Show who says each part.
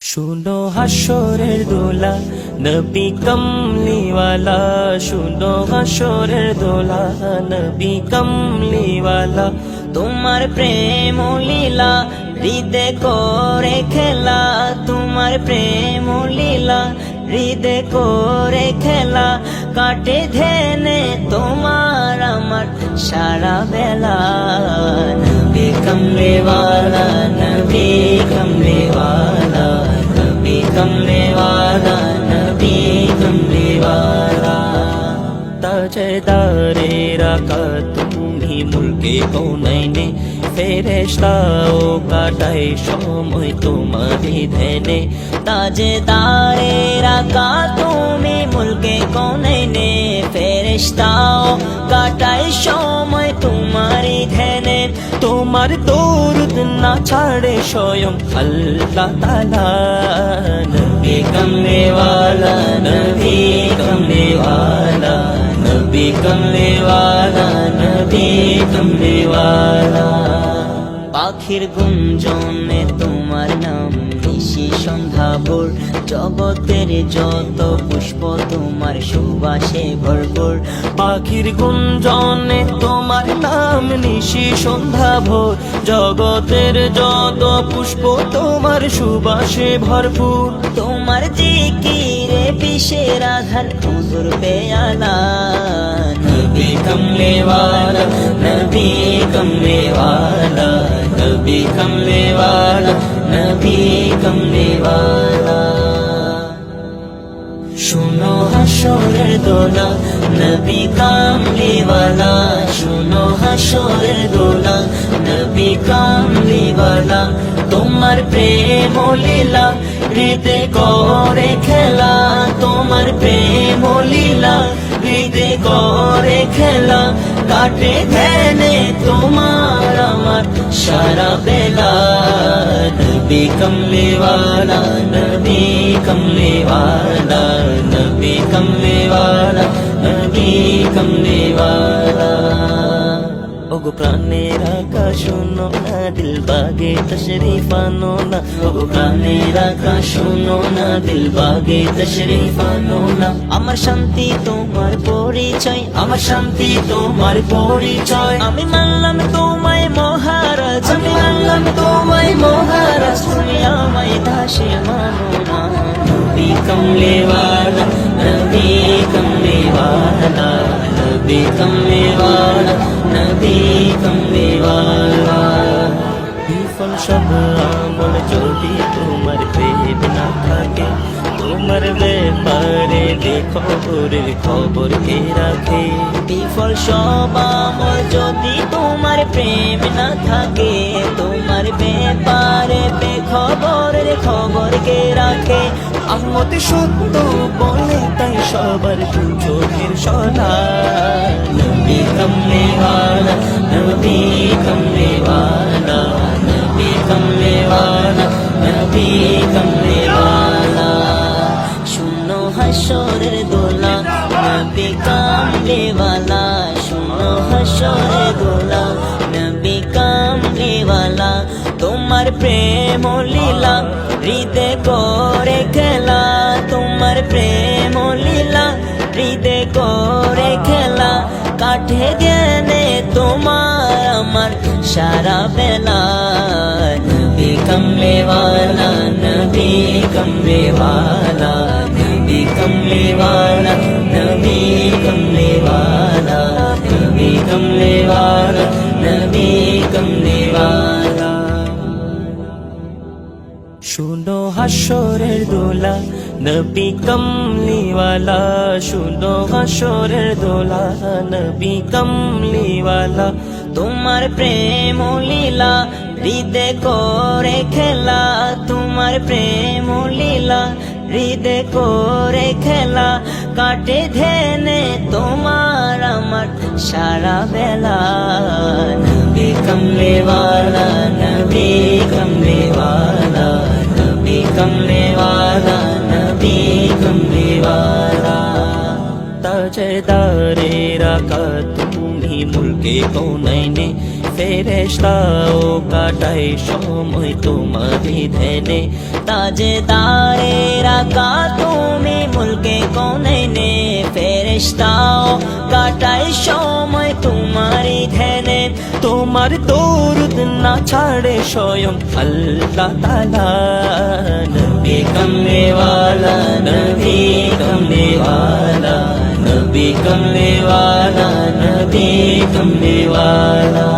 Speaker 1: শুনো হাসরের দোলা, নবী কমলিওয়ালা। শুনো হাসরের দোলা, নবী কমলিওয়ালা। তোমার প্রেম লীলা হৃদে করে খেলা। তোমার প্রেম লীলা হৃদে করে খেলা। কাটে ধেনে তোমার আমার সারা বেলা। নবী কমলেওয়ালা নবী কমলেওয়ালা। নবী কমলেওয়ালা নবী কমলেওয়ালা তাজদারে রাখা তুমি মুলকে কোনাইনে ফেরেশতাও কাটাই সময় তোমারই ধ্যানে তাজদারে রাখা তুমি মুলকে কোনাইনে ফেরেশতাও কাটাই সময় তোমারই ধ্যানে, তোমার দৌরুদ না ছাড়ে স্বয়ং আল্লাহ তালা নবী কমলে ওয়ালা নবী কমলে ওয়ালা নবী কমলে ওয়ালা নবী কমলে পাখির গুঞ্জনে তোমার নাম নিশি সন্ধ্যাভোর জগতের যত পুষ্প তোমার সুবাসে ভরপুর পাখির গুঞ্জনে তোমার নাম নিশি সন্ধ্যাভোর জগতের যত পুষ্প তোমার সুবাসে ভরপুর তোমার জিকিরে বিশের আধার হুজুর পেয়ালা নবী কমলে वाला नबी कमले वाला नबी कमले वाला नबी कमले वाला শুনো হাসরের দোলা নবী কামলিওয়ালা শুনো হাসরের দোলা নবী কামলিওয়ালা তোমার প্রেম লীলা হৃদে করে খেলা তোমার প্রেম লীলা হৃদে করে খেলা কাটে ধ্যানে তোমার शारा वेदा न बीकं लेवा नदीकं लेवादा न बीकं लेवा नदीकं देवा ওগো প্রাণের আকাশ শোনো না দিল বাগে তশরিফ না ওগো প্রাণের আকাশ শোনো না দিল বাগে তশরিফ না আমার শান্তি তোমার পরিচয় আমার শান্তি তোমার পরিচয় আমি মানলাম তোমায় মহারাজ আমি মানলাম তোমায় মহারাজ সব আমল যদি তোমার প্রেম না থাকে, তোমার ব্যাপারে খবরের খবর কে রাখে? বিফল সব আমল যদি তোমার প্রেম না থাকে, তোমার ব্যাপারে খবরের খবর কে রাখে? আহমদ সত্য বলে তাই সবার চোখের সলা নবী কমলে নবী কামলেওয়ালা শোনো হাসরে দোলা নবী কামলেওয়ালা তোমার প্রেম লীলা হৃদে করে খেলা তোমার প্রেম লীলা হৃদে করে খেলা কাঠে জ্ঞানে তোমার আমার সারা বেলা নবী কমলেওয়ালা নবী কমলেওয়ালা নবী কমলেওয়ালা নবী নবী কমলে वाला নবী কমলে वाला শুনো হাসরের দোলা নবী কমলিওয়ালা শুনো হাসরের দোলা নবী কমলিওয়ালা তোমার প্রেম লীলা হৃদে করে খেলা তোমার প্রেম লীলা হৃদে করে খেলা কাটে ধেনে তোমার আমার সারা বেলা। নবী কমলে ওয়ালা, নবী কমলে ওয়ালা, নবী কমলে ওয়ালা, নবী কমলে ওয়ালা। তাজদারে রাখা তুমি মুলকে কোনাইনে ফেরেশতাও কাটাই সময় তোমারি ধ্যানে। তাজদারে রাখা তুমি মুলকে কোনাইনে ফেরেশতাও কাটাই সময় ধ্যানে তোমার দৌরুদ না ছাড়ে স্বয়ং আল্লাহ তালা নবী কমলেওয়ালা নবী কমলেওয়ালা নবী কমলেওয়ালা নবী কমলেওয়ালা।